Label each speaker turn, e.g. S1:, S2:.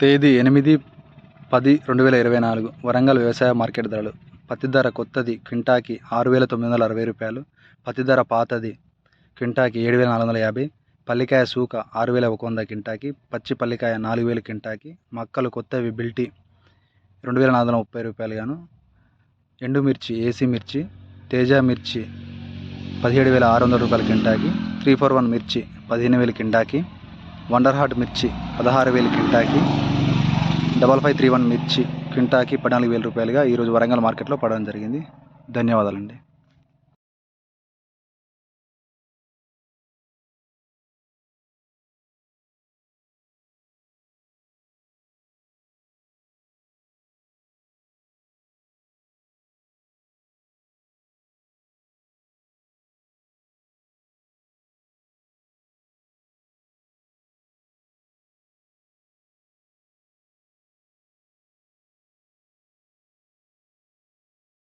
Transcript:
S1: తేదీ ఎనిమిది పది రెండు వేల ఇరవై నాలుగు. వరంగల్ వ్యవసాయ మార్కెట్ ధరలు. పత్తి ధర కొత్తది. క్వింటాకి ఆరు వేల తొమ్మిది వందల అరవై రూపాయలు. పత్తి ధర పాతది. క్వింటాకి ఏడు వేల నాలుగు వందల యాభై. పల్లికాయ సూక ఆరు వేల ఒక వంద క్వింటాకి. పచ్చి పల్లికాయ నాలుగు వేల క్వింటాకి. మక్కలు కొత్తవి బిల్టీ రెండు వేల నాలుగు వందల ముప్పై రూపాయలు గాను. ఎండుమిర్చి ఏసీ మిర్చి తేజ మిర్చి పదిహేడు వేల ఆరు వందల రూపాయల కింటాకి త్రీ ఫోర్ వన్ మిర్చి పదిహేను వేల కింటాకి వండర్ హార్ట్ మిర్చి పదహారు వేలు కింటాకి డబల్ ఫైవ్ త్రీ వన్ మిర్చి క్వింటాకి పద్నాలుగు వేల రూపాయలుగా ఈరోజు వరంగల్ మార్కెట్లో పడడం జరిగింది. ధన్యవాదాలండి.